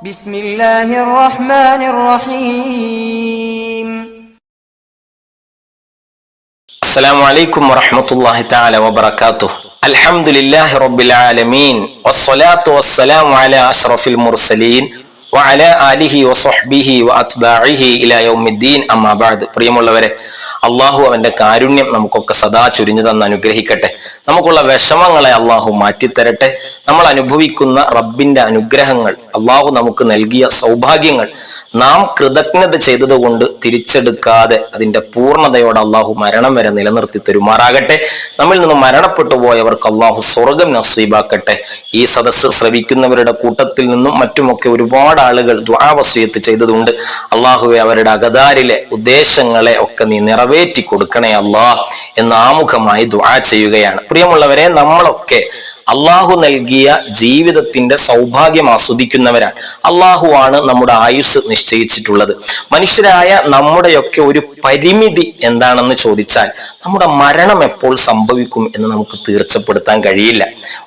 بسم الله الرحمن الرحيم. السلام عليكم ورحمة الله تعالى وبركاته. الحمد لله رب العالمين والصلاة والسلام على أشرف المرسلين വഅല ആലിഹി വസഹ്ബിഹി വഅത്ബാഇഹി ഇലാ യൗമിദ്ദീൻ. അമ്മാ പ്രിയമുള്ളവരെ അള്ളാഹു അവന്റെ കാരുണ്യം നമുക്കൊക്കെ സദാ ചുരിഞ്ഞു തന്ന് അനുഗ്രഹിക്കട്ടെ. നമുക്കുള്ള വിഷമങ്ങളെ അള്ളാഹു മാറ്റിത്തരട്ടെ. നമ്മൾ അനുഭവിക്കുന്ന റബ്ബിന്റെ അനുഗ്രഹങ്ങൾ അള്ളാഹു നമുക്ക് നൽകിയ സൗഭാഗ്യങ്ങൾ നാം കൃതജ്ഞത ചെയ്തതുകൊണ്ട് തിരിച്ചെടുക്കാതെ അതിന്റെ പൂർണതയോടെ അള്ളാഹു മരണം വരെ നിലനിർത്തി തരുമാറാകട്ടെ. നമ്മിൽ നിന്ന് മരണപ്പെട്ടു പോയവർക്ക് അള്ളാഹു സ്വർഗം നസീബാക്കട്ടെ. ഈ സദസ്സ് ശ്രവിക്കുന്നവരുടെ കൂട്ടത്തിൽ നിന്നും മറ്റുമൊക്കെ ഒരുപാട് ആളുകൾ ദ്വാവസ്യത്ത് ചെയ്തതുണ്ട്. അള്ളാഹുവെ അവരുടെ അകതാരിലെ ഉദ്ദേശങ്ങളെ ഒക്കെ നീ നിറവേറ്റി കൊടുക്കണേ അള്ളാഹ് എന്ന് ആമുഖമായി ദ്വാ ചെയ്യുകയാണ്. പ്രിയമുള്ളവരെ നമ്മളൊക്കെ അള്ളാഹു നൽകിയ ജീവിതത്തിന്റെ സൗഭാഗ്യം ആസ്വദിക്കുന്നവരാണ്. അള്ളാഹുവാണ് നമ്മുടെ ആയുസ് നിശ്ചയിച്ചിട്ടുള്ളത്. മനുഷ്യരായ നമ്മുടെയൊക്കെ ഒരു പരിമിതി എന്താണെന്ന് ചോദിച്ചാൽ നമ്മുടെ മരണം എപ്പോൾ സംഭവിക്കും എന്ന് നമുക്ക് തീർച്ചപ്പെടുത്താൻ കഴിയില്ല.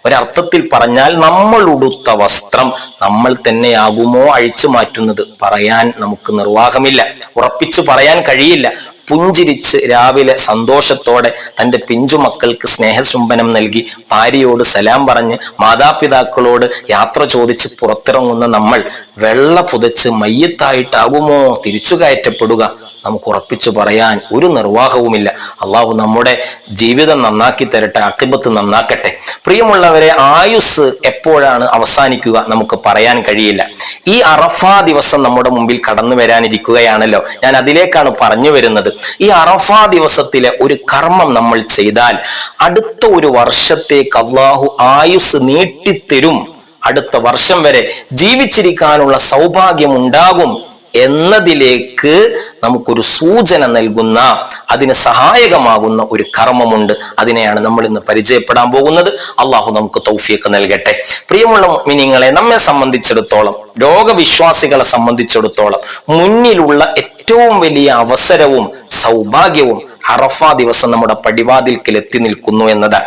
ഒരർത്ഥത്തിൽ പറഞ്ഞാൽ നമ്മൾ ഉടുത്ത വസ്ത്രം നമ്മൾ തന്നെയാകുമോ അഴിച്ചു മാറ്റുന്നത് പറയാൻ നമുക്ക് നിർവാഹമില്ല. ഉറപ്പിച്ചു പറയാൻ കഴിയില്ല. പുഞ്ചിരിച്ച് രാവിലെ സന്തോഷത്തോടെ തന്റെ പിഞ്ചുമക്കൾക്ക് സ്നേഹചുംബനം നൽകി ഭാര്യയോട് സലാം പറഞ്ഞ് മാതാപിതാക്കളോട് യാത്ര ചോദിച്ച് പുറത്തിറങ്ങുന്ന നമ്മൾ വെള്ള പുതച്ച് മയ്യത്തായിട്ടാകുമോ തിരിച്ചു കയറ്റപ്പെടുക? നമുക്ക് ഉറപ്പിച്ചു പറയാൻ ഒരു നിർവാഹവുമില്ല. അള്ളാഹു നമ്മുടെ ജീവിതം നന്നാക്കി തരട്ടെ അക്കിബത്ത് നന്നാക്കട്ടെ. പ്രിയമുള്ളവരെ ആയുസ് എപ്പോഴാണ് അവസാനിക്കുക നമുക്ക് പറയാൻ കഴിയില്ല. ഈ അറഫ ദിവസം നമ്മുടെ മുമ്പിൽ കടന്നു വരാനിരിക്കുകയാണല്ലോ. ഞാൻ അതിലേക്കാണ് പറഞ്ഞു വരുന്നത്. ഈ അറഫ ദിവസത്തിലെ ഒരു കർമ്മം നമ്മൾ ചെയ്താൽ അടുത്ത ഒരു വർഷത്തേക്ക് അള്ളാഹു ആയുസ് നീട്ടിത്തരും. അടുത്ത വർഷം വരെ ജീവിച്ചിരിക്കാനുള്ള സൗഭാഗ്യം ഉണ്ടാകും. എന്നതിലേക്ക് നമുക്കൊരു സൂചന നൽകുന്ന അതിന് സഹായകമാകുന്ന ഒരു കർമ്മമുണ്ട്. അതിനെയാണ് നമ്മൾ ഇന്ന് പരിചയപ്പെടാൻ പോകുന്നത്. അള്ളാഹു നമുക്ക് തൗഫീഖ് നൽകട്ടെ. പ്രിയമുള്ള മിനിങ്ങളെ നമ്മെ സംബന്ധിച്ചിടത്തോളം രോഗവിശ്വാസികളെ സംബന്ധിച്ചിടത്തോളം മുന്നിലുള്ള ഏറ്റവും വലിയ അവസരവും സൗഭാഗ്യവും അറഫ ദിവസം നമ്മുടെ പടിവാതിൽക്കൽ എത്തി നിൽക്കുന്നു എന്നതാണ്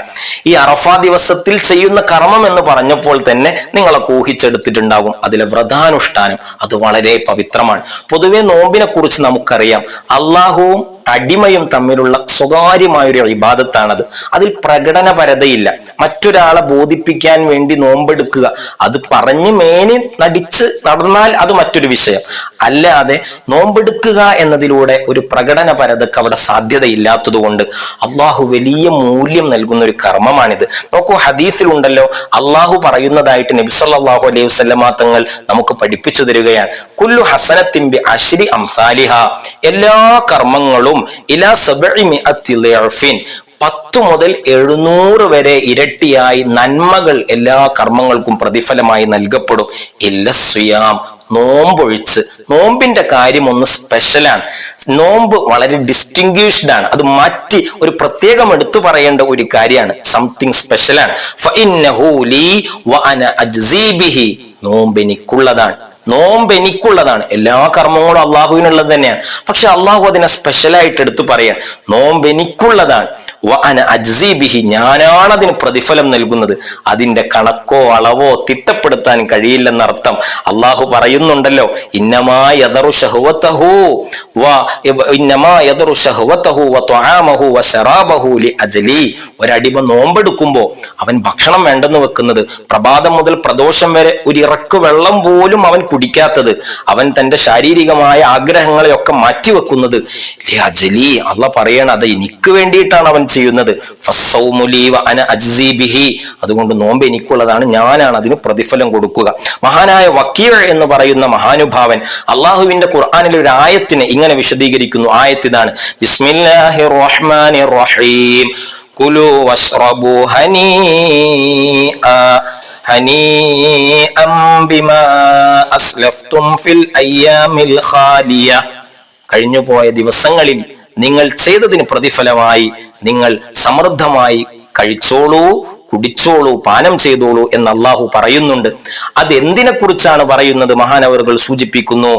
ഈ അറഫ ദിവസത്തിൽ ചെയ്യുന്ന കർമ്മം എന്ന് പറഞ്ഞപ്പോൾ തന്നെ നിങ്ങളൊക്കെ ഊഹിച്ചെടുത്തിട്ടുണ്ടാകും. അതിലെ വ്രതാനുഷ്ഠാനം അത് വളരെ പവിത്രമാണ്. പൊതുവെ നോമ്പിനെ കുറിച്ച് നമുക്കറിയാം. അള്ളാഹുവും അടിമയും തമ്മിലുള്ള സ്വകാര്യമായൊരു ഇബാദത്താണത്. അതിൽ പ്രകടനപരതയില്ല. മറ്റൊരാളെ ബോധിപ്പിക്കാൻ വേണ്ടി നോമ്പെടുക്കുക. അത് പറഞ്ഞ് മേനി നടിച്ച് നടന്നാൽ അത് മറ്റൊരു വിഷയം. അല്ലാതെ നോമ്പെടുക്കുക എന്നതിലൂടെ ഒരു പ്രകടനപരതക്ക് അവിടെ സാധ്യതയില്ലാത്തത് കൊണ്ട് അള്ളാഹു വലിയ മൂല്യം നൽകുന്ന ഒരു കർമ്മമാണിത്. നോക്കൂ ഹദീസിലുണ്ടല്ലോ അള്ളാഹു പറയുന്നതായിട്ട് നബിസല്ലാഹു അലൈഹി വസ്ലമാ തങ്ങൾ നമുക്ക് പഠിപ്പിച്ചു തരികയാണ്. കുല്ലു ഹസനത്തിന്റെ അശ്രി അംസാലിഹ. എല്ലാ കർമ്മങ്ങളും ഇലാ സബിൻ പത്തു മുതൽ എഴുന്നൂറ് വരെ ഇരട്ടിയായി നന്മകൾ എല്ലാ കർമ്മങ്ങൾക്കും പ്രതിഫലമായി നൽകപ്പെടും. ഇല്ല സുയാം നോമ്പൊഴിച്ച്. നോമ്പിന്റെ കാര്യം ഒന്ന് സ്പെഷ്യലാണ് നോമ്പ് വളരെ ഡിസ്റ്റിങ്ഷ്ഡ് ആണ്. അത് മാറ്റി ഒരു പ്രത്യേകം എടുത്തു പറയേണ്ട ഒരു കാര്യമാണ്. സംതിങ് സ്പെഷ്യലാണ് നോമ്പ് എനിക്കുള്ളതാണ്. നോമ്പ് എനിക്കുള്ളതാണ് എല്ലാ കർമ്മങ്ങളും അള്ളാഹുവിനുള്ളത് തന്നെയാണ്. പക്ഷെ അള്ളാഹു അതിനെ സ്പെഷ്യലായിട്ട് എടുത്തു പറയാൻ നോമ്പ് എനിക്കുള്ളതാണ് അജ്സീബിഹി ഞാനാണ് അതിന് പ്രതിഫലം നൽകുന്നത്. അതിന്റെ കണക്കോ അളവോ തിട്ടപ്പെടുത്താൻ കഴിയില്ലെന്നർത്ഥം അള്ളാഹു പറയുന്നുണ്ടല്ലോ ഇന്നമാ യദറു ഇന്നമാ യദറു ഷഹുവത്തഹു വ ശറാബഹു ലി അജലി. ഒരടിമ നോമ്പെടുക്കുമ്പോ അവൻ ഭക്ഷണം വേണ്ടെന്ന് വെക്കുന്നത് പ്രഭാതം മുതൽ പ്രദോഷം വരെ ഒരു ഇറക്ക് വെള്ളം പോലും അവൻ കുടിക്കാത്തത് അവൻ തന്റെ ശാരീരികമായ ആഗ്രഹങ്ങളെയൊക്കെ മാറ്റിവെക്കുന്നത്. അജലി അള്ള പറയണ അത് എനിക്ക് വേണ്ടിയിട്ടാണ് അവൻ ചെയ്യുന്നത്. അതുകൊണ്ട് നോമ്പ് എനിക്കുള്ളതാണ് ഞാനാണ് അതിന് പ്രതിഫലം കൊടുക്കുക. മഹാനായ വക്കീർ എന്ന് പറയുന്ന മഹാനുഭാവൻ അള്ളാഹുവിന്റെ ഖുർആാനിലെ ഒരു ആയത്തിനെ ഇങ്ങനെ വിശദീകരിക്കുന്നു. ആയത്തിതാണ് ബിസ്മില്ലാഹി റഹ്മാനി റഹീം. കുലു ഹനീഅം ബിമാ കഴിഞ്ഞുപോയ ദിവസങ്ങളിൽ നിങ്ങൾ ചെയ്തതിന് പ്രതിഫലമായി നിങ്ങൾ സമൃദ്ധമായി കഴിച്ചോളൂ കുടിച്ചോളൂ പാനം ചെയ്തോളൂ എന്ന് അള്ളാഹു പറയുന്നുണ്ട്. അതെന്തിനെ കുറിച്ചാണ് പറയുന്നത്? മഹാനവറുകൾ സൂചിപ്പിക്കുന്നു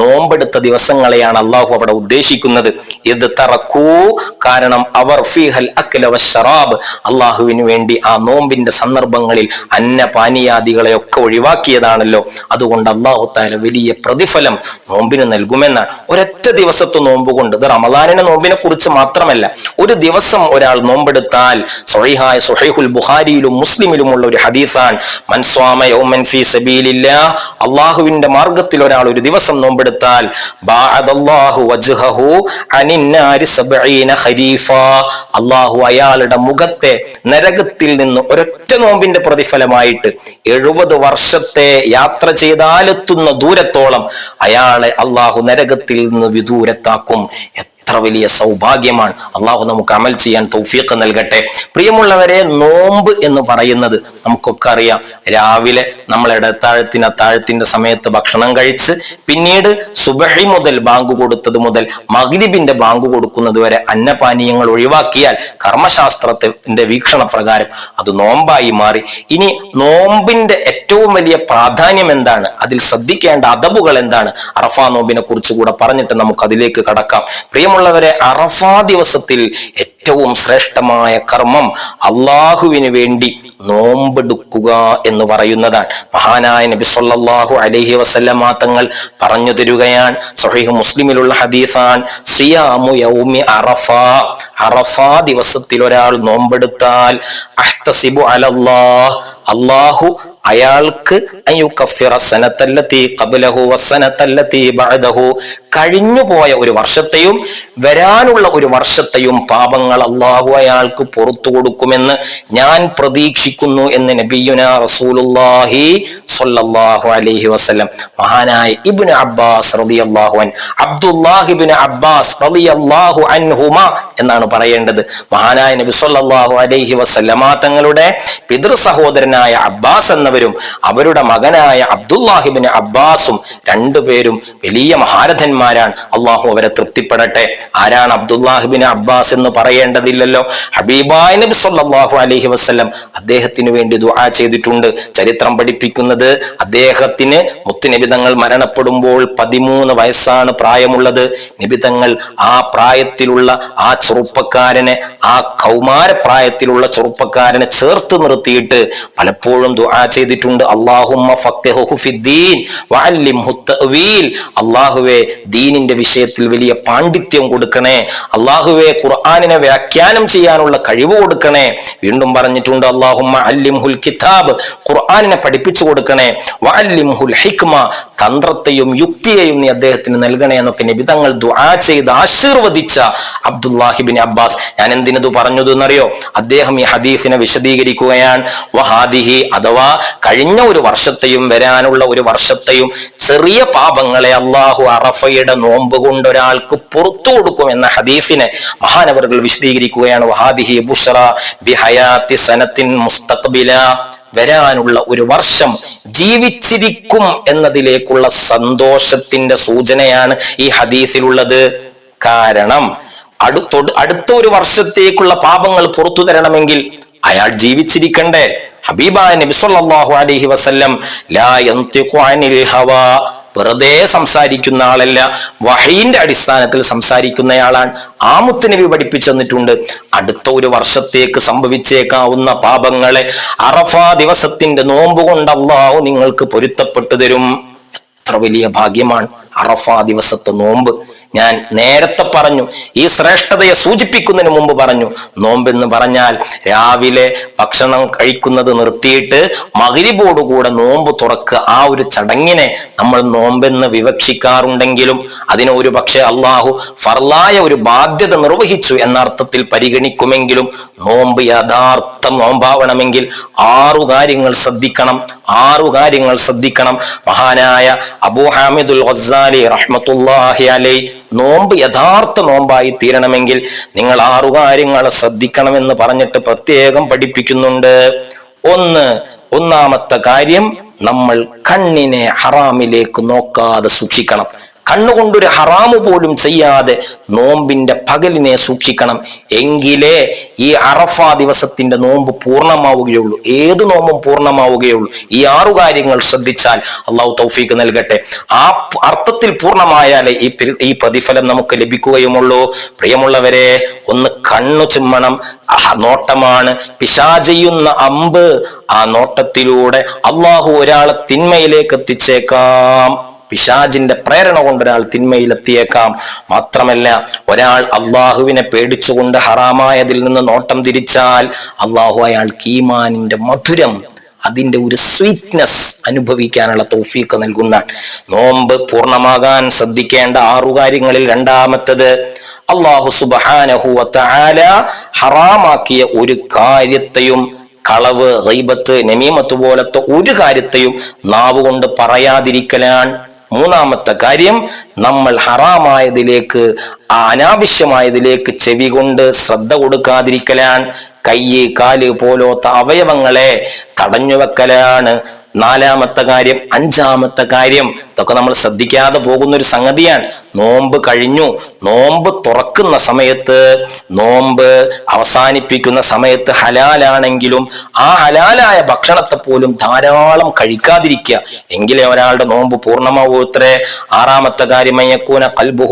നോമ്പെടുത്ത ദിവസങ്ങളെയാണ് അള്ളാഹു അവിടെ ഉദ്ദേശിക്കുന്നത്. ഇത് തറക്കൂ. കാരണം അവർ ഫിഹൽ അക്ല വശറാബ് അള്ളാഹുവിന് വേണ്ടി ആ നോമ്പിന്റെ സന്ദർഭങ്ങളിൽ അന്നപാനീയാദികളെ ഒക്കെ ഒഴിവാക്കിയതാണല്ലോ. അതുകൊണ്ട് അള്ളാഹു താല വലിയ പ്രതിഫലം നോമ്പിന് നൽകുമെന്നാണ്. ഒരൊറ്റ ദിവസത്തെ നോമ്പ് കൊണ്ട് ഇത് റമദാനിന്റെ നോമ്പിനെ കുറിച്ച് മാത്രമല്ല ഒരു ദിവസം ഒരാൾ നോമ്പെടുത്താൽ സ്വഹീഹായ സുഹൈഹുൽ ബുഖാരിയിലും മുസ്ലിമിലുമുള്ള ഒരു ഹദീസാൻ മൻസ്വാമ ഫീ സബീലില്ലാ അള്ളാഹുവിന്റെ മാർഗത്തിൽ ഒരാൾ ഒരു ദിവസം നോമ്പെടുത്താൽ അള്ളാഹു അയാളുടെ മുഖത്തെ നരകത്തിൽ നിന്ന് ഒരൊറ്റ നോമ്പിന്റെ പ്രതിഫലമായിട്ട് എഴുപത് വർഷത്തെ യാത്ര ചെയ്താലെത്തുന്ന ദൂരത്തോളം അയാളെ അള്ളാഹു നരകത്തിൽ നിന്ന് വിദൂരത്താക്കും. എത്ര വലിയ സൗഭാഗ്യമാണ്. അള്ളാഹു നമുക്ക് അമൽ ചെയ്യാൻ തൗഫീഖ് നൽകട്ടെ. പ്രിയമുള്ളവരെ നോമ്പ് എന്ന് പറയുന്നത് നമുക്കൊക്കെ അറിയാം. രാവിലെ നമ്മൾ ഇടത്താഴത്തിന് അത്താഴത്തിന്റെ സമയത്ത് ഭക്ഷണം കഴിച്ച് പിന്നീട് സുബഹി മുതൽ ബാങ്ക് കൊടുത്തത് മുതൽ മഗ്രിബിന്റെ ബാങ്ക് കൊടുക്കുന്നത് വരെ അന്നപാനീയങ്ങൾ ഒഴിവാക്കിയാൽ കർമ്മശാസ്ത്രത്തിന്റെ വീക്ഷണ പ്രകാരം അത് നോമ്പായി മാറി. ഇനി നോമ്പിന്റെ ഏറ്റവും വലിയ പ്രാധാന്യം എന്താണ്? അതിൽ ശ്രദ്ധിക്കേണ്ട അതബുകൾ എന്താണ്? അറഫാ നോമ്പിനെ കുറിച്ച് കൂടെ പറഞ്ഞിട്ട് നമുക്ക് അതിലേക്ക് കടക്കാം പ്രിയമുള്ളവരെ അറഫാ ദിവസത്തിൽ ഏറ്റവും ശ്രേഷ്ഠമായ കർമ്മം അള്ളാഹുവിന് വേണ്ടി നോമ്പെടുക്കുക എന്ന് പറയുന്നതാണ്. മഹാനായ നബി സല്ലാഹു അലഹി വസല്ലമ തങ്ങൾ പറഞ്ഞു തരുകയാണ്. സ്വഹീഹ് മുസ്ലിമിലുള്ള ഹദീസാൻ സിയാമു യൗമി അറഫ ദിവസത്തിൽ ഒരാൾ നോമ്പെടുത്താൽ അഹ്തസിബു അലല്ലാഹ്. അള്ളാഹു അയാൾക്ക് കഴിഞ്ഞു പോയ ഒരു വർഷത്തെയും വരാനുള്ള ഒരു വർഷത്തെയും പാപങ്ങൾ അള്ളാഹു അയാൾക്ക് പുറത്തു കൊടുക്കുമെന്ന് ഞാൻ പ്രതീക്ഷിക്കുന്നു എന്ന് നബിയുന റസൂലുള്ളാഹി സ്വല്ലല്ലാഹു അലൈഹി വസല്ലം. മഹാനായ ഇബ്നു അബ്ബാസ് റളിയല്ലാഹു അൻ അബ്ദുല്ലാഹി ഇബ്നു അബ്ബാസ് റളിയല്ലാഹു അൻഹുമ എന്നാണ് പറയേണ്ടത്. മഹാനായ നബി സല്ലല്ലാഹു അലൈഹി വസല്ലമ തങ്ങളുടെ പിതൃ സഹോദരനായ അബ്ബാസ് എന്നവരും അവരുടെ മകനായ അബ്ദുല്ലാഹിബിന് അബ്ബാസും രണ്ടുപേരും വലിയ മഹാരഥന്മാരാണ്. അള്ളാഹു അവരെ തൃപ്തിപ്പെടട്ടെ. ആരാണ് അബ്ദുല്ലാഹിബിന് അബ്ബാസ് എന്ന് പറയേണ്ടതില്ലല്ലോ? ഹബീബായ് നബി സല്ലാഹു അലൈഹി വസല്ലം അദ്ദേഹത്തിന് വേണ്ടി ദുആ ചെയ്തിട്ടുണ്ട്. ചരിത്രം പഠിപ്പിക്കുന്നത് അദ്ദേഹത്തിന് മുത്തുനിബിതങ്ങൾ മരണപ്പെടുമ്പോൾ പതിമൂന്ന് വയസ്സാണ് പ്രായമുള്ളത്. നിബിതങ്ങൾ ആ പ്രായത്തിലുള്ള ആ ചെറുപ്പക്കാരനെ ആ കൗമാര പ്രായത്തിലുള്ള ചെറുപ്പക്കാരനെ ചേർത്ത് നിർത്തിയിട്ട് പലപ്പോഴും ദുആ ചെയ്തിട്ടുണ്ട്. അള്ളാഹുവെ ദീനിന്റെ വിഷയത്തിൽ വലിയ പാണ്ഡിത്യം കൊടുക്കണേ. അള്ളാഹുവെ ഖുർആാനിനെ വ്യാഖ്യാനം ചെയ്യാനുള്ള കഴിവ് കൊടുക്കണേ. വീണ്ടും പറഞ്ഞിട്ടുണ്ട് അള്ളാഹുമ്മ അല്ലിംഹുൽ കിതാബ്. ഖുർആാനിനെ പഠിപ്പിച്ചു കൊടുക്കണേ. വഅല്ലിംഹുൽ ഹിക്മ. തന്ത്രത്തെയും യുക്തിയെയും നീ അദ്ദേഹത്തിന് നൽകണേ എന്നൊക്കെ നിബിതങ്ങൾ ദുആ ചെയ്ത് ആശീർവദിച്ച അബ്ദുല്ലാഹിബിൻ അബ്ബാസ്. ഞാൻ എന്തിനത് പറഞ്ഞതെന്നറിയോ? അദ്ദേഹം ഈ ഹദീസിനെ വിശദീകരിക്കുകയാണ്. വഹാദിഹി അഥവാ കഴിഞ്ഞ ഒരു വർഷത്തെയും വരാനുള്ള ഒരു വർഷത്തെയും ചെറിയ പാപങ്ങളെ അള്ളാഹു അറഫയുടെ നോമ്പ് കൊണ്ട് ഒരാൾക്ക് പുറത്തു കൊടുക്കും എന്ന ഹദീസിനെ മഹാനവറുകൾ വിശദീകരിക്കുകയാണ്. സനത്തിൻ മുസ്തഖബില. വരാനുള്ള ഒരു വർഷം ജീവിച്ചിരിക്കും എന്നതിലേക്കുള്ള സന്തോഷത്തിന്റെ സൂചനയാണ് ഈ ഹദീസിലുള്ളത്. കാരണം അടുത്ത അടുത്ത ഒരു വർഷത്തേക്കുള്ള പാപങ്ങൾ പുറത്തു തരണമെങ്കിൽ അയാൾ ജീവിച്ചിരിക്കണ്ടേ. ഹബീബായ നബി വെറുതെ സംസാരിക്കുന്ന ആളല്ല. വഹീന്റെ അടിസ്ഥാനത്തിൽ സംസാരിക്കുന്നയാളാണ്. ആ മുത്തുനബി പഠിപ്പിച്ചു അടുത്ത ഒരു വർഷത്തേക്ക് സംഭവിച്ചേക്കാവുന്ന പാപങ്ങളെ അറഫാ ദിവസത്തിന്റെ നോമ്പ് കൊണ്ട് അള്ളാഹു നിങ്ങൾക്ക് പൊരുത്തപ്പെട്ടു തരും. എത്ര വലിയ ഭാഗ്യമാണ് അറഫാ ദിവസത്തെ നോമ്പ്. ഞാൻ നേരത്തെ പറഞ്ഞു ഈ ശ്രേഷ്ഠതയെ സൂചിപ്പിക്കുന്നതിന് മുമ്പ് പറഞ്ഞു. നോമ്പെന്ന് പറഞ്ഞാൽ രാവിലെ ഭക്ഷണം കഴിക്കുന്നത് നിർത്തിയിട്ട് മകരിബോടുകൂടെ നോമ്പ് തുറക്കുക. ആ ഒരു ചടങ്ങിനെ നമ്മൾ നോമ്പെന്ന് വിവക്ഷിക്കാറുണ്ടെങ്കിലും അതിനെ ഒരു പക്ഷേ അള്ളാഹു ഫർലായ ഒരു ബാധ്യത നിർവഹിച്ചു എന്ന അർത്ഥത്തിൽ പരിഗണിക്കുമെങ്കിലും നോമ്പ് യഥാർത്ഥ നോമ്പാവണമെങ്കിൽ ആറു കാര്യങ്ങൾ ശ്രദ്ധിക്കണം ആറു കാര്യങ്ങൾ ശ്രദ്ധിക്കണം. മഹാനായ അബു ഹാമിദുൽ റഹ്മത്തുല്ലാഹി അലൈ നോമ്പ് യഥാർത്ഥ നോമ്പായി തീരണമെങ്കിൽ നിങ്ങൾ ആറു കാര്യങ്ങൾ ശ്രദ്ധിക്കണമെന്ന് പറഞ്ഞിട്ട് പ്രത്യേകം പഠിപ്പിക്കുന്നുണ്ട്. ഒന്ന് ഒന്നാമത്തെ കാര്യം നമ്മൾ കണ്ണിനെ ഹറാമിലേക്ക് നോക്കാതെ സൂക്ഷിക്കണം. കണ്ണുകൊണ്ടൊരു ഹറാമു പോലും ചെയ്യാതെ നോമ്പിന്റെ പകലിനെ സൂക്ഷിക്കണം. എങ്കിലേ ഈ അറഫ ദിവസത്തിന്റെ നോമ്പ് പൂർണമാവുകയുള്ളൂ. ഏത് നോമ്പും പൂർണമാവുകയുള്ളൂ. ഈ ആറു കാര്യങ്ങൾ ശ്രദ്ധിച്ചാൽ അള്ളാഹു തൗഫീക്ക് നൽകട്ടെ. ആ അർത്ഥത്തിൽ പൂർണമായാലേ ഈ ഈ പ്രതിഫലം നമുക്ക് ലഭിക്കുകയുമുള്ളൂ. പ്രിയമുള്ളവരെ ഒന്ന് കണ്ണു ചുമ്മണം. നോട്ടമാണ്. പിശാചെയ്യുന്ന അമ്പ് ആ നോട്ടത്തിലൂടെ അള്ളാഹു ഒരാളെ തിന്മയിലേക്ക് എത്തിച്ചേക്കാം. പിശാജിന്റെ പ്രേരണ കൊണ്ട് ഒരാൾ തിന്മയിലെത്തിയേക്കാം. മാത്രമല്ല ഒരാൾ അള്ളാഹുവിനെ പേടിച്ചുകൊണ്ട് ഹറാമായതിൽ നിന്ന് നോട്ടം തിരിച്ചാൽ അള്ളാഹു അയാൾ കീമാനിന്റെ മധുരം അതിന്റെ ഒരു സ്വീറ്റ്നെസ് അനുഭവിക്കാനുള്ള തോഫീക്ക് നൽകുന്ന നോമ്പ് പൂർണമാകാൻ ശ്രദ്ധിക്കേണ്ട ആറു കാര്യങ്ങളിൽ രണ്ടാമത്തത് അള്ളാഹു സുബാനഹുല ഹറാമാക്കിയ ഒരു കാര്യത്തെയും കളവ് റൈബത്ത് നമീമത്ത് പോലത്തെ ഒരു കാര്യത്തെയും നാവ് കൊണ്ട് പറയാതിരിക്കലാണ് മൂന്നാമത്തെ കാര്യം നമ്മൾ ഹറാമായതിലേക്ക് അനാവശ്യമായതിലേക്ക് ചെവി കൊണ്ട് ശ്രദ്ധ കൊടുക്കാതിരിക്കലാണ് കയ്യ് കാൽ പോലോത്ത അവയവങ്ങളെ തടഞ്ഞു വെക്കലാണ് നാലാമത്തെ കാര്യം അഞ്ചാമത്തെ കാര്യം. ഇതൊക്കെ നമ്മൾ ശ്രദ്ധിക്കാതെ പോകുന്ന ഒരു സംഗതിയാണ്. നോമ്പ് കഴിഞ്ഞു. നോമ്പ് തുറക്കുന്ന സമയത്ത് നോമ്പ് അവസാനിപ്പിക്കുന്ന സമയത്ത് ഹലാലാണെങ്കിലും ആ ഹലാലായ ഭക്ഷണത്തെ പോലും ധാരാളം കഴിക്കാതിരിക്കുക. എങ്കിലേ ഒരാളുടെ നോമ്പ് പൂർണമാവൂ ഇത്രേ. ആറാമത്തെ കാര്യം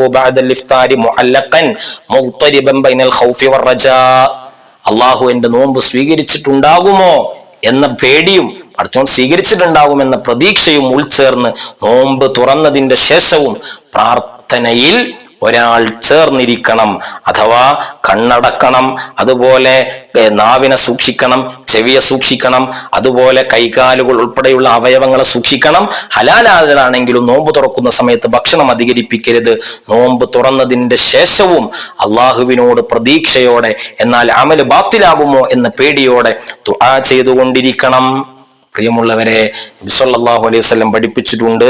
ബഅദൽ ഇഫ്താരി ബൈനൽ ഖൗഫി അള്ളാഹു നോമ്പ് സ്വീകരിച്ചിട്ടുണ്ടാകുമോ? എന്ന പേടിയും പഠിച്ചോൻ സ്വീകരിച്ചിട്ടുണ്ടാകുമെന്ന പ്രതീക്ഷയും ഉൾച്ചേർന്ന് നോമ്പ് തുറന്നതിന്റെ ശേഷവും പ്രാർത്ഥനയിൽ ഒരാൾ ചേർന്നിരിക്കണം അഥവാ കണ്ണടക്കണം. അതുപോലെ നാവിനെ സൂക്ഷിക്കണം ചെവിയെ സൂക്ഷിക്കണം അതുപോലെ കൈകാലുകൾ ഉൾപ്പെടെയുള്ള അവയവങ്ങളെ സൂക്ഷിക്കണം. ഹലാലാകലാണെങ്കിലും നോമ്പ് തുറക്കുന്ന സമയത്ത് ഭക്ഷണം അധികരിപ്പിക്കരുത്. നോമ്പ് തുറന്നതിന്റെ ശേഷവും അള്ളാഹുവിനോട് പ്രതീക്ഷയോടെ എന്നാൽ അമൽ ബാത്തിലാകുമോ എന്ന പേടിയോടെ ദുആ ചെയ്തുകൊണ്ടിരിക്കണം. പ്രിയമുള്ളവരെ ബിസല്ലാഹു അലൈഹി വസല്ലം പഠിപ്പിച്ചിട്ടുണ്ട്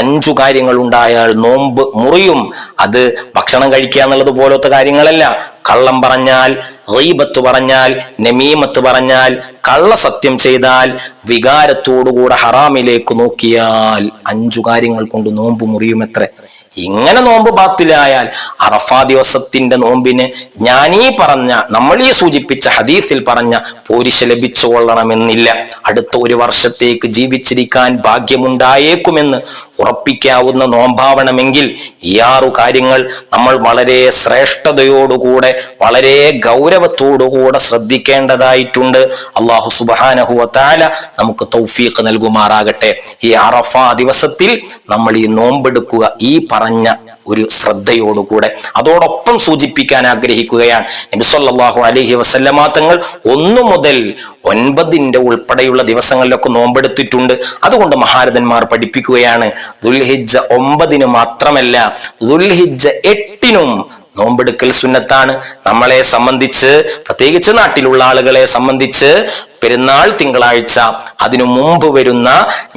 അഞ്ചു കാര്യങ്ങൾ ഉണ്ടായാൽ നോമ്പ് മുറിയും. അത് ഭക്ഷണം കഴിക്കുക എന്നുള്ളത് പോലത്തെ കാര്യങ്ങളല്ല. കള്ളം പറഞ്ഞാൽ റീബത്ത് പറഞ്ഞാൽ നമീമത്ത് പറഞ്ഞാൽ കള്ളസത്യം ചെയ്താൽ വികാരത്തോടുകൂടെ ഹറാമിലേക്ക് നോക്കിയാൽ അഞ്ചു കാര്യങ്ങൾ കൊണ്ട് നോമ്പ് മുറിയുമെത്രേ. ഇങ്ങനെ നോമ്പ് ബാത്തിലായാൽ അറഫാ ദിവസത്തിന്റെ നോമ്പിന് ഞാനീ പറഞ്ഞ നമ്മൾ ഈ സൂചിപ്പിച്ച ഹദീസിൽ പറഞ്ഞ പോരിശ ലഭിച്ചു കൊള്ളണമെന്നില്ല അടുത്ത ഒരു വർഷത്തേക്ക് ജീവിച്ചിരിക്കാൻ ഭാഗ്യമുണ്ടായേക്കുമെന്ന് ഉറപ്പിക്കാവുന്ന നോമ്പാവണമെങ്കിൽ ഈ ആറു കാര്യങ്ങൾ നമ്മൾ വളരെ ശ്രേഷ്ഠതയോടുകൂടെ വളരെ ഗൗരവത്തോടുകൂടെ ശ്രദ്ധിക്കേണ്ടതായിട്ടുണ്ട്. അള്ളാഹു സുബാനഹുല നമുക്ക് തൗഫീഖ് നൽകുമാറാകട്ടെ. ഈ അറഫാ ദിവസത്തിൽ നമ്മൾ ഈ നോമ്പെടുക്കുക ഈ പറഞ്ഞ ഒരു ശ്രദ്ധയോടുകൂടെ അതോടൊപ്പം സൂചിപ്പിക്കാൻ ആഗ്രഹിക്കുകയാണ്. നബിസ്വല്ലാഹു അലഹി അലൈഹി വസല്ലമ തങ്ങൾ ഒന്നു മുതൽ ഒൻപതിന്റെ ഉൾപ്പെടെയുള്ള ദിവസങ്ങളിലൊക്കെ നോമ്പെടുത്തിട്ടുണ്ട്. അതുകൊണ്ട് മഹാരഥന്മാർ പഠിപ്പിക്കുകയാണ് ദുൽഹിജ ഒമ്പതിന് മാത്രമല്ല ദുൽഹിജ എട്ടിനും നോമ്പെടുക്കൽ സുന്നത്താണ്. നമ്മളെ സംബന്ധിച്ച് പ്രത്യേകിച്ച് നാട്ടിലുള്ള ആളുകളെ സംബന്ധിച്ച് പെരുന്നാൾ തിങ്കളാഴ്ച അതിനു മുമ്പ് വരുന്ന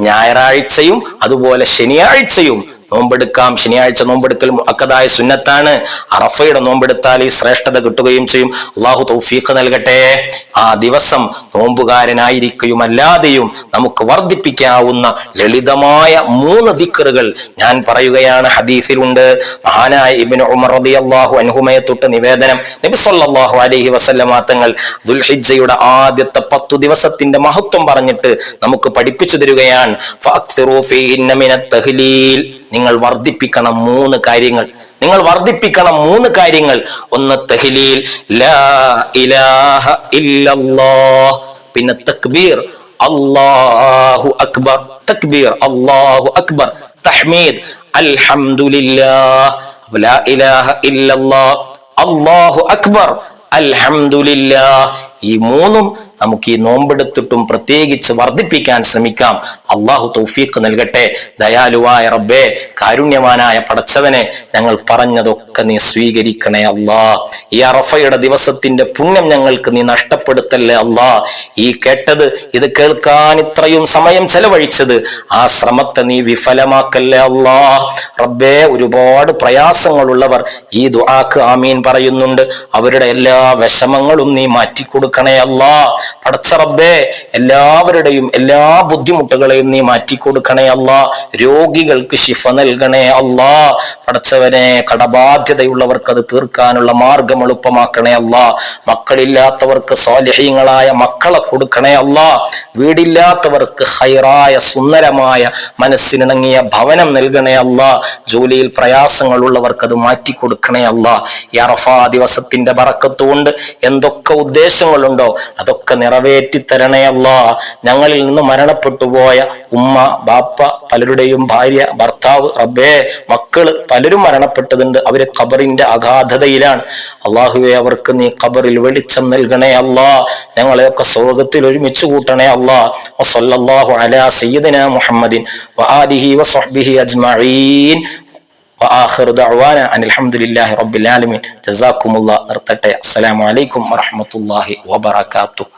ഞായറാഴ്ചയും അതുപോലെ ശനിയാഴ്ചയും നോമ്പെടുക്കാം. ശനിയാഴ്ച നോമ്പെടുക്കൽ അക്കതായ സുന്നത്താണ്. അറഫയുടെ നോമ്പെടുത്താൽ ഈ ശ്രേഷ്ഠത കിട്ടുകയും ചെയ്യും. അള്ളാഹു തൗഫീഖ് നൽകട്ടെ. ആ ദിവസം നോമ്പുകാരനായിരിക്കുകയും അല്ലാതെയും നമുക്ക് വർദ്ധിപ്പിക്കാവുന്ന ലളിതമായ മൂന്ന് ദിക്കറുകൾ ഞാൻ പറയുകയാണ്. ഹദീസിലുണ്ട്. മഹാനായ ഇബിൻ ഉമർ റളിയല്ലാഹു അൻഹുമയെ തൊട്ട് നിവേദനം നബി സല്ലല്ലാഹു അലൈഹി വസല്ലമ തങ്ങൾ ദുൽഹിജ്ജയുടെ ആദ്യത്തെ പത്തു ദിവസത്തിന്റെ മഹത്വം പറഞ്ഞിട്ട് നമുക്ക് പഠിപ്പിച്ചു തരികയാണ്. നിങ്ങൾ വർദ്ധിപ്പിക്കണം മൂന്ന് കാര്യങ്ങൾ. നിങ്ങൾ വർദ്ധിപ്പിക്കണം മൂന്ന് കാര്യങ്ങൾ. ഒന്ന് തഹ്ലീൽ ലാ ഇലാഹ ഇല്ലല്ലാഹ്. പിന്നെ തക്ബീർ അള്ളാഹു അക്ബർ. തക്ബീർ അള്ളാഹു അക്ബർ. തഹ്മീദ് അൽഹംദുലില്ലാഹ്. ലാ ഇലാഹ ഇല്ലല്ലാഹ്. അല്ലാഹു അക്ബർ അൽഹംദുലില്ലാഹ്. ഈ മൂന്നും നമുക്ക് ഈ നോമ്പെടുത്തിട്ടും പ്രത്യേകിച്ച് വർദ്ധിപ്പിക്കാൻ ശ്രമിക്കാം. അള്ളാഹു തൗഫീഖ് നൽകട്ടെ. ദയാലുവായ റബ്ബേ കാരുണ്യവാനായ പടച്ചവനെ ഞങ്ങൾ പറഞ്ഞതൊക്കെ നീ സ്വീകരിക്കണേ അള്ളാ ഈ അറഫയുടെ ദിവസത്തിന്റെ പുണ്യം ഞങ്ങൾക്ക് നീ നഷ്ടപ്പെടുത്തല്ലേ അള്ളാ ഈ കേട്ടത് ഇത് കേൾക്കാൻ ഇത്രയും സമയം ചെലവഴിച്ചത് ആ ശ്രമത്തെ നീ വിഫലമാക്കല്ലേ അള്ളാ റബ്ബേ ഒരുപാട് പ്രയാസങ്ങളുള്ളവർ ഈ ദുആക്ക് ആമീൻ പറയുന്നുണ്ട്. അവരുടെ എല്ലാ വിഷമങ്ങളും നീ മാറ്റിക്കൊടുക്കണേ അല്ലാ. പടച്ച റബ്ബേ എല്ലാവരുടെയും എല്ലാ ബുദ്ധിമുട്ടുകളെയും നീ മാറ്റിക്കൊടുക്കണേ അല്ല. രോഗികൾക്ക് ശിഫ നൽകണേ അല്ലാ. പടച്ചവനെ കടബാധ്യതയുള്ളവർക്ക് അത് തീർക്കാനുള്ള മാർഗം എളുപ്പമാക്കണേ അല്ല. മക്കളില്ലാത്തവർക്ക് സ്വാലഹ്യങ്ങളായ മക്കളെ കൊടുക്കണേ അല്ല. വീടില്ലാത്തവർക്ക് ഹൈറായ സുന്ദരമായ മനസ്സിനിണങ്ങിയ ഭവനം നൽകണേ അല്ല. ജോലിയിൽ പ്രയാസങ്ങളുള്ളവർക്ക് അത് മാറ്റി കൊടുക്കണേ അല്ല. ഈ അറഫാ ദിവസത്തിന്റെ പറക്കത്തുകൊണ്ട് എന്തൊക്കെ ഉദ്ദേശങ്ങളുണ്ടോ അതൊക്കെ നിറവേറ്റി തരണേ അല്ല ഞങ്ങളിൽ നിന്ന് മരണപ്പെട്ടു പോയ ഉമ്മ ബാപ്പ പലരുടെയും ഭാര്യ ഭർത്താവ് റബ്ബേ മക്കള് പലരും മരണപ്പെട്ടതുണ്ട് അവര് ഖബറിന്റെ അഗാധതയിലാണ് അള്ളാഹുവെ അവർക്ക് നീ ഖബറിൽ വെളിച്ചം നൽകണേ അല്ലാ ഞങ്ങളെയൊക്കെ സ്വർഗത്തിൽ ഒരുമിച്ച് കൂട്ടണേ അല്ലാ വസല്ലല്ലാഹു അലാ സയ്യിദിന മുഹമ്മദിൻ വആലിഹി വസഹ്ബിഹി അജ്മഈൻ وآخر دعوانا أن الحمد لله رب العالمين جزاكم الله നിർത്തട്ടെ അസ്സലാമു അലൈക്കും വറഹ്മത്തുള്ളാഹി വബറകാതുഹു